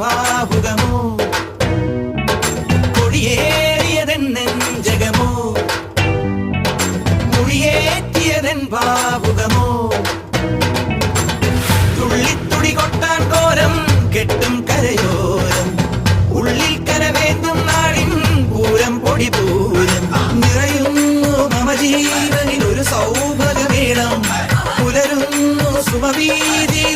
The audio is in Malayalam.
ഭാവുകമോ കൊടിയേറിയതെൻ നെഞ്ചകമോ? മുടിയേറ്റിയതെൻ ഭാവുകമോ തുള്ളിത്തുടി കൊട്ടാൻ കോരം കെട്ടും കരയോരം. ഉള്ളിൽ കരവേന്തും നാടിൻ പൂരം പൊടി പൂരം. നിറയുന്നു മമ ജീവനിൽ ഒരു സൗഭഗമേളം പുലരുന്നു സുമവീതിയിൽ